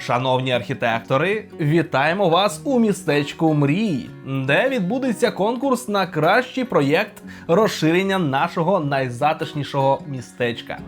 Шановні архітектори, вітаємо вас у містечку Мрій, де відбудеться конкурс на кращий проєкт розширення нашого найзатишнішого містечка.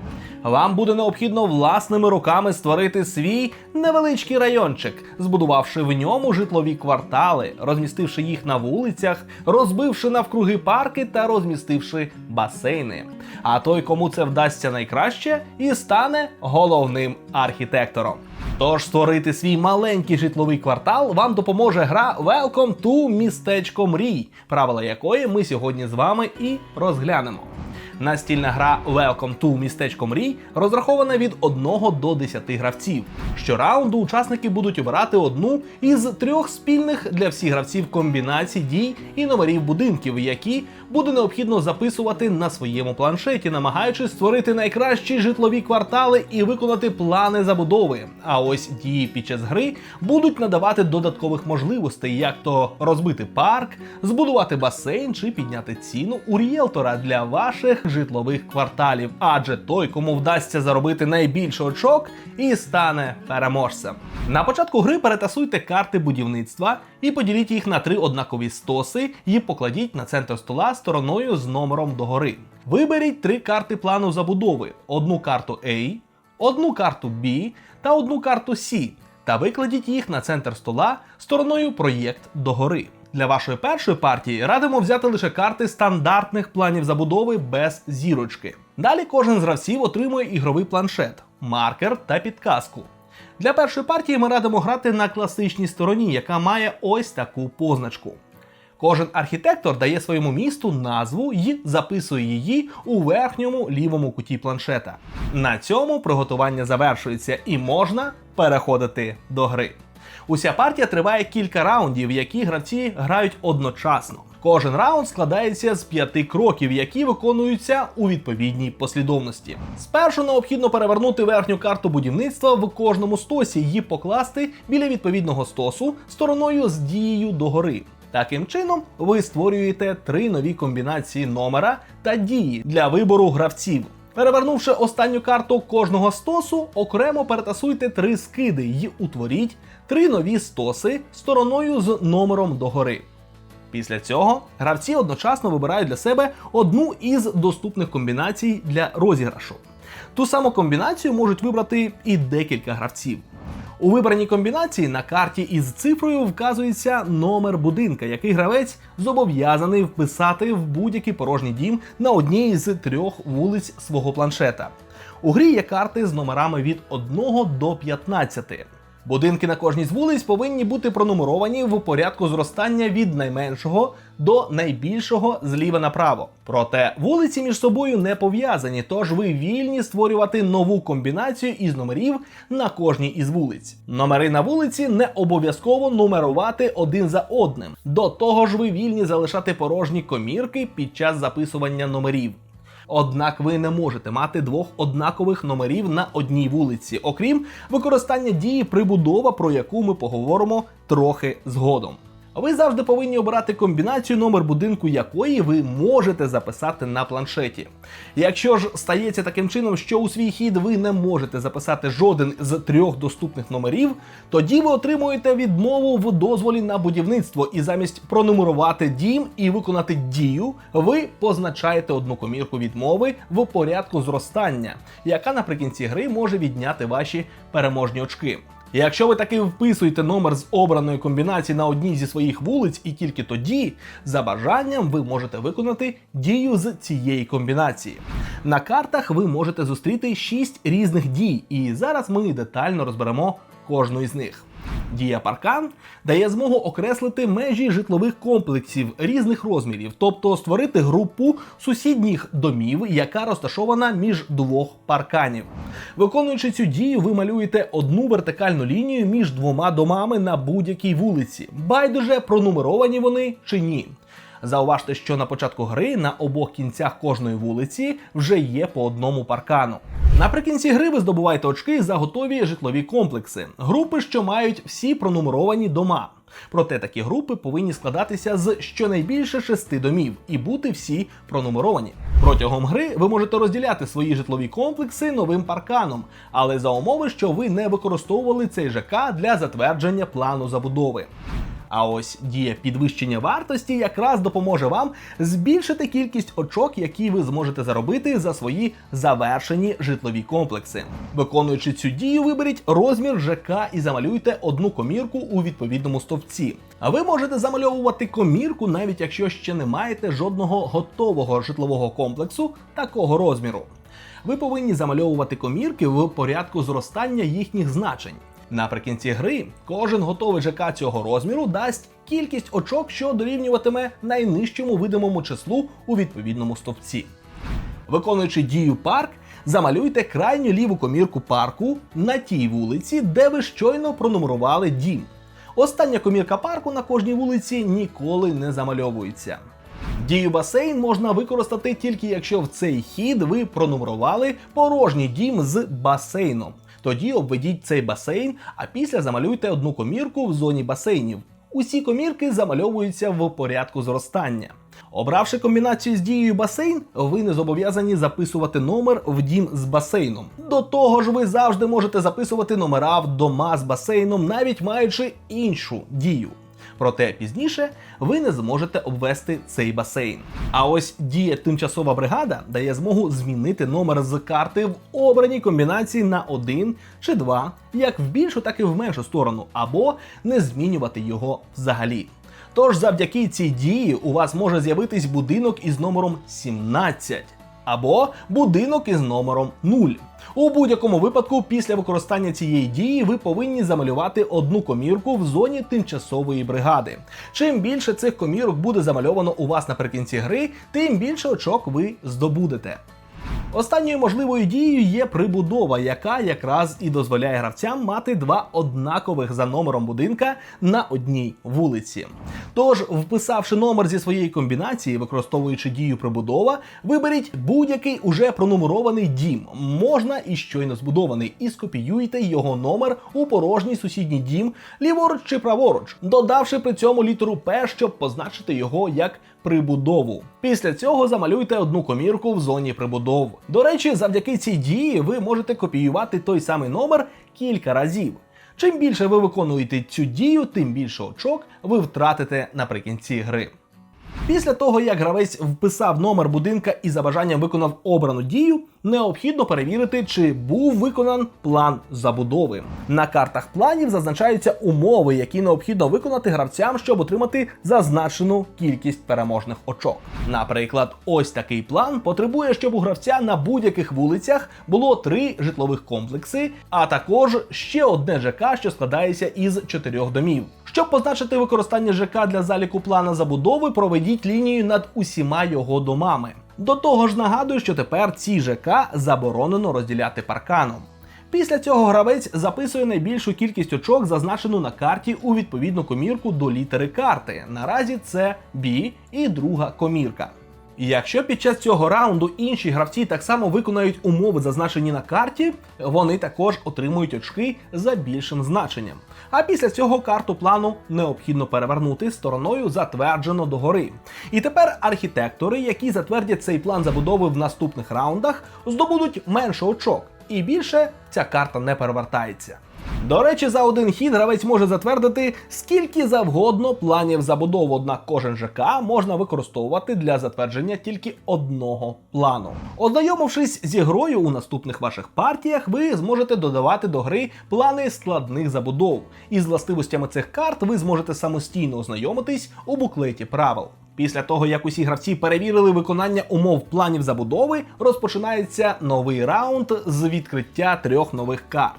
Вам буде необхідно власними руками створити свій невеличкий райончик, збудувавши в ньому житлові квартали, розмістивши їх на вулицях, розбивши навкруги парки та розмістивши басейни. А той, кому це вдасться найкраще, і стане головним архітектором. Тож створити свій маленький житловий квартал вам допоможе гра Welcome to містечко мрій, правила якої ми сьогодні з вами і розглянемо. Настільна гра Welcome to містечко мрій розрахована від 1 до 10 гравців. Щораунду учасники будуть обирати одну із трьох спільних для всіх гравців комбінацій дій і номерів будинків, які буде необхідно записувати на своєму планшеті, намагаючись створити найкращі житлові квартали і виконати плани забудови. А ось дії під час гри будуть надавати додаткових можливостей, як то розбити парк, збудувати басейн чи підняти ціну у ріелтора для ваших житлових кварталів. Адже той, кому вдасться заробити найбільше очок, і стане переможцем. На початку гри перетасуйте карти будівництва і поділіть їх на три однакові стоси і покладіть на центр стола стороною з номером догори. Виберіть три карти плану забудови: одну карту A, одну карту B та одну карту C, та викладіть їх на центр стола стороною проєкт догори. Для вашої першої партії радимо взяти лише карти стандартних планів забудови без зірочки. Далі кожен з гравців отримує ігровий планшет, маркер та підказку. Для першої партії ми радимо грати на класичній стороні, яка має ось таку позначку. Кожен архітектор дає своєму місту назву і записує її у верхньому лівому куті планшета. На цьому приготування завершується і можна переходити до гри. Уся партія триває кілька раундів, які гравці грають одночасно. Кожен раунд складається з п'яти кроків, які виконуються у відповідній послідовності. Спершу необхідно перевернути верхню карту будівництва в кожному стосі і покласти біля відповідного стосу стороною з дією догори. Таким чином, ви створюєте три нові комбінації номера та дії для вибору гравців. Перевернувши останню карту кожного стосу, окремо перетасуйте три скиди і утворіть три нові стоси стороною з номером догори. Після цього гравці одночасно вибирають для себе одну із доступних комбінацій для розіграшу. Ту саму комбінацію можуть вибрати і декілька гравців. У вибраній комбінації на карті із цифрою вказується номер будинка, який гравець зобов'язаний вписати в будь-який порожній дім на одній з трьох вулиць свого планшета. У грі є карти з номерами від 1 до 15. Будинки на кожній з вулиць повинні бути пронумеровані в порядку зростання від найменшого до найбільшого зліва направо. Проте вулиці між собою не пов'язані, тож ви вільні створювати нову комбінацію із номерів на кожній із вулиць. Номери на вулиці не обов'язково нумерувати один за одним. До того ж, ви вільні залишати порожні комірки під час записування номерів. Однак ви не можете мати двох однакових номерів на одній вулиці, окрім використання дії прибудова, про яку ми поговоримо трохи згодом. Ви завжди повинні обирати комбінацію номер будинку якої ви можете записати на планшеті. Якщо ж стається таким чином, що у свій хід ви не можете записати жоден з трьох доступних номерів, тоді ви отримуєте відмову в дозволі на будівництво, і замість пронумерувати дім і виконати дію, ви позначаєте одну комірку відмови в порядку зростання, яка наприкінці гри може відняти ваші переможні очки. Якщо ви таки вписуєте номер з обраної комбінації на одній зі своїх вулиць, і тільки тоді, за бажанням, ви можете виконати дію з цієї комбінації. На картах ви можете зустріти 6 різних дій, і зараз ми детально розберемо кожну із них. Дія паркан дає змогу окреслити межі житлових комплексів різних розмірів, тобто створити групу сусідніх домів, яка розташована між двох парканів. Виконуючи цю дію, ви малюєте одну вертикальну лінію між двома домами на будь-якій вулиці. Байдуже пронумеровані вони чи ні. Зауважте, що на початку гри на обох кінцях кожної вулиці вже є по одному паркану. Наприкінці гри ви здобуваєте очки за готові житлові комплекси, групи, що мають всі пронумеровані дома. Проте такі групи повинні складатися з щонайбільше шести домів і бути всі пронумеровані. Протягом гри ви можете розділяти свої житлові комплекси новим парканом, але за умови, що ви не використовували цей ЖК для затвердження плану забудови. А ось дія підвищення вартості якраз допоможе вам збільшити кількість очок, які ви зможете заробити за свої завершені житлові комплекси. Виконуючи цю дію, виберіть розмір ЖК і замалюйте одну комірку у відповідному стовпці. А ви можете замальовувати комірку, навіть якщо ще не маєте жодного готового житлового комплексу такого розміру. Ви повинні замальовувати комірки в порядку зростання їхніх значень. Наприкінці гри кожен готовий ЖК цього розміру дасть кількість очок, що дорівнюватиме найнижчому видимому числу у відповідному стовпці. Виконуючи дію парк, замалюйте крайню ліву комірку парку на тій вулиці, де ви щойно пронумерували дім. Остання комірка парку на кожній вулиці ніколи не замальовується. Дію басейн можна використати тільки якщо в цей хід ви пронумерували порожній дім з басейном. Тоді обведіть цей басейн, а після замалюйте одну комірку в зоні басейнів. Усі комірки замальовуються в порядку зростання. Обравши комбінацію з дією басейн, ви не зобов'язані записувати номер в дім з басейном. До того ж, ви завжди можете записувати номера в дома з басейном, навіть маючи іншу дію. Проте пізніше ви не зможете обвести цей басейн. А ось дія тимчасова бригада дає змогу змінити номер з карти в обраній комбінації на один чи два, як в більшу, так і в меншу сторону, або не змінювати його взагалі. Тож завдяки цій дії у вас може з'явитись будинок із номером 17 або будинок із номером 0. У будь-якому випадку, після використання цієї дії ви повинні замалювати одну комірку в зоні тимчасової бригади. Чим більше цих комірок буде замальовано у вас наприкінці гри, тим більше очок ви здобудете. Останньою можливою дією є прибудова, яка якраз і дозволяє гравцям мати два однакових за номером будинка на одній вулиці. Тож, вписавши номер зі своєї комбінації, використовуючи дію прибудова, виберіть будь-який уже пронумерований дім, можна і щойно збудований, і скопіюйте його номер у порожній сусідній дім, ліворуч чи праворуч, додавши при цьому літеру П, щоб позначити його як прибудову. Після цього замалюйте одну комірку в зоні прибудов. До речі, завдяки цій дії ви можете копіювати той самий номер кілька разів. Чим більше ви виконуєте цю дію, тим більше очок ви втратите наприкінці гри. Після того, як гравець вписав номер будинка і за бажанням виконав обрану дію, необхідно перевірити, чи був виконан план забудови. На картах планів зазначаються умови, які необхідно виконати гравцям, щоб отримати зазначену кількість переможних очок. Наприклад, ось такий план потребує, щоб у гравця на будь-яких вулицях було три житлових комплекси, а також ще одне ЖК, що складається із чотирьох домів. Щоб позначити використання ЖК для заліку плана забудови, проведіть лінію над усіма його домами. До того ж нагадую, що тепер ці ЖК заборонено розділяти парканом. Після цього гравець записує найбільшу кількість очок, зазначену на карті у відповідну комірку до літери карти. Наразі це B і друга комірка. Якщо під час цього раунду інші гравці так само виконають умови, зазначені на карті, вони також отримують очки за більшим значенням. А після цього карту плану необхідно перевернути стороною затверджено догори. І тепер архітектори, які затвердять цей план забудови в наступних раундах, здобудуть менше очок, і більше ця карта не перевертається. До речі, за один хід гравець може затвердити скільки завгодно планів забудови, однак кожен ЖК можна використовувати для затвердження тільки одного плану. Ознайомившись зі грою у наступних ваших партіях, ви зможете додавати до гри плани складних забудов. Із властивостями цих карт ви зможете самостійно ознайомитись у буклеті правил. Після того, як усі гравці перевірили виконання умов планів забудови, розпочинається новий раунд з відкриття трьох нових карт.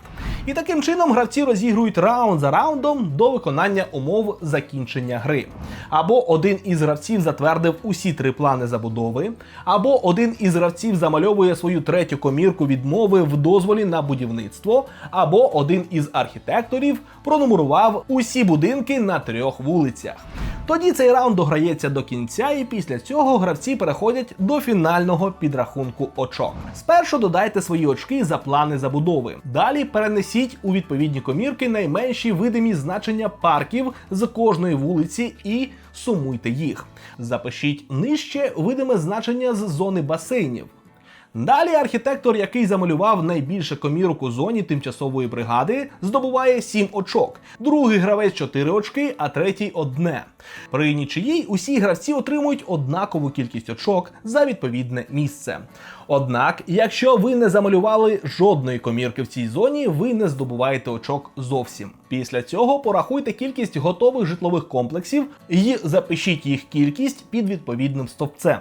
І таким чином гравці розігрують раунд за раундом до виконання умов закінчення гри. Або один із гравців затвердив усі три плани забудови, або один із гравців замальовує свою третю комірку відмови в дозволі на будівництво, або один із архітекторів пронумерував усі будинки на трьох вулицях. Тоді цей раунд дограється до кінця, і після цього гравці переходять до фінального підрахунку очок. Спершу додайте свої очки за плани забудови. Далі перенесіть у відповідні комірки найменші видимі значення парків з кожної вулиці і сумуйте їх. Запишіть нижче видиме значення з зони басейнів. Далі архітектор, який замалював найбільше комірок у зоні тимчасової бригади, здобуває 7 очок. Другий гравець 4 очки, а третій одне. При нічиїй усі гравці отримують однакову кількість очок за відповідне місце. Однак, якщо ви не замалювали жодної комірки в цій зоні, ви не здобуваєте очок зовсім. Після цього порахуйте кількість готових житлових комплексів і запишіть їх кількість під відповідним стовпцем.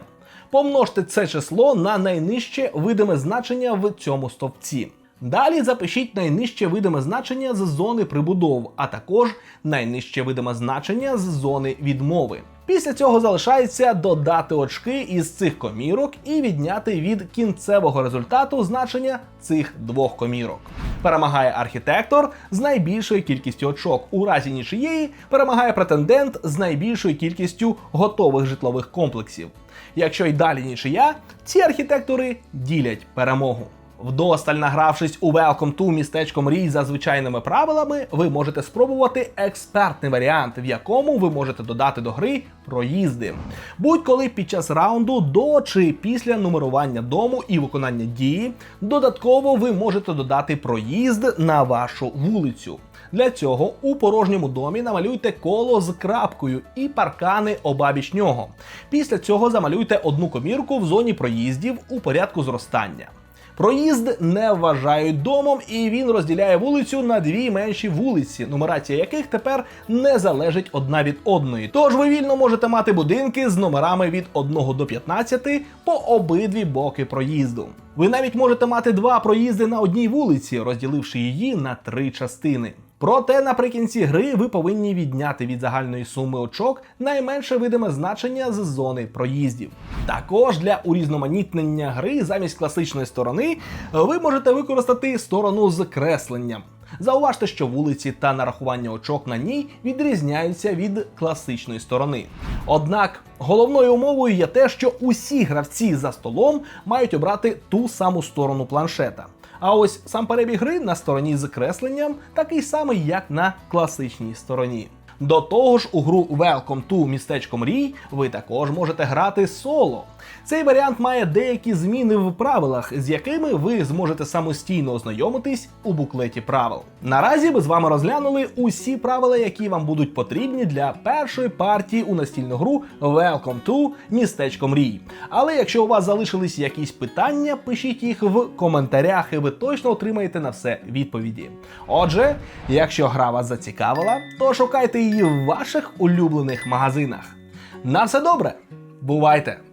Помножте це число на найнижче видиме значення в цьому стовпці. Далі запишіть найнижче видиме значення з зони прибудов, а також найнижче видиме значення з зони відмови. Після цього залишається додати очки із цих комірок і відняти від кінцевого результату значення цих двох комірок. Перемагає архітектор з найбільшою кількістю очок. У разі нічиєї перемагає претендент з найбільшою кількістю готових житлових комплексів. Якщо й далі нічия, ці архітектори ділять перемогу. Вдосталь награвшись у Welcome to містечко мрій за звичайними правилами, ви можете спробувати експертний варіант, в якому ви можете додати до гри проїзди. Будь-коли під час раунду до чи після нумерування дому і виконання дії, додатково ви можете додати проїзд на вашу вулицю. Для цього у порожньому домі намалюйте коло з крапкою і паркани обабіч нього. Після цього замалюйте одну комірку в зоні проїздів у порядку зростання. Проїзд не вважають домом, і він розділяє вулицю на дві менші вулиці, нумерація яких тепер не залежить одна від одної. Тож ви вільно можете мати будинки з номерами від 1 до 15 по обидві боки проїзду. Ви навіть можете мати два проїзди на одній вулиці, розділивши її на три частини. Проте наприкінці гри ви повинні відняти від загальної суми очок найменше видиме значення з зони проїздів. Також для урізноманітнення гри замість класичної сторони ви можете використати сторону з кресленням. Зауважте, що вулиці та нарахування очок на ній відрізняються від класичної сторони. Однак головною умовою є те, що усі гравці за столом мають обрати ту саму сторону планшета. А ось сам перебіг гри на стороні з кресленням такий самий, як на класичній стороні. До того ж, у гру Welcome to містечко мрій ви також можете грати соло. Цей варіант має деякі зміни в правилах, з якими ви зможете самостійно ознайомитись у буклеті правил. Наразі ми з вами розглянули усі правила, які вам будуть потрібні для першої партії у настільну гру Welcome to містечко мрій. Але якщо у вас залишились якісь питання, пишіть їх в коментарях, і ви точно отримаєте на все відповіді. Отже, якщо гра вас зацікавила, то шукайте її в ваших улюблених магазинах. На все добре! Бувайте!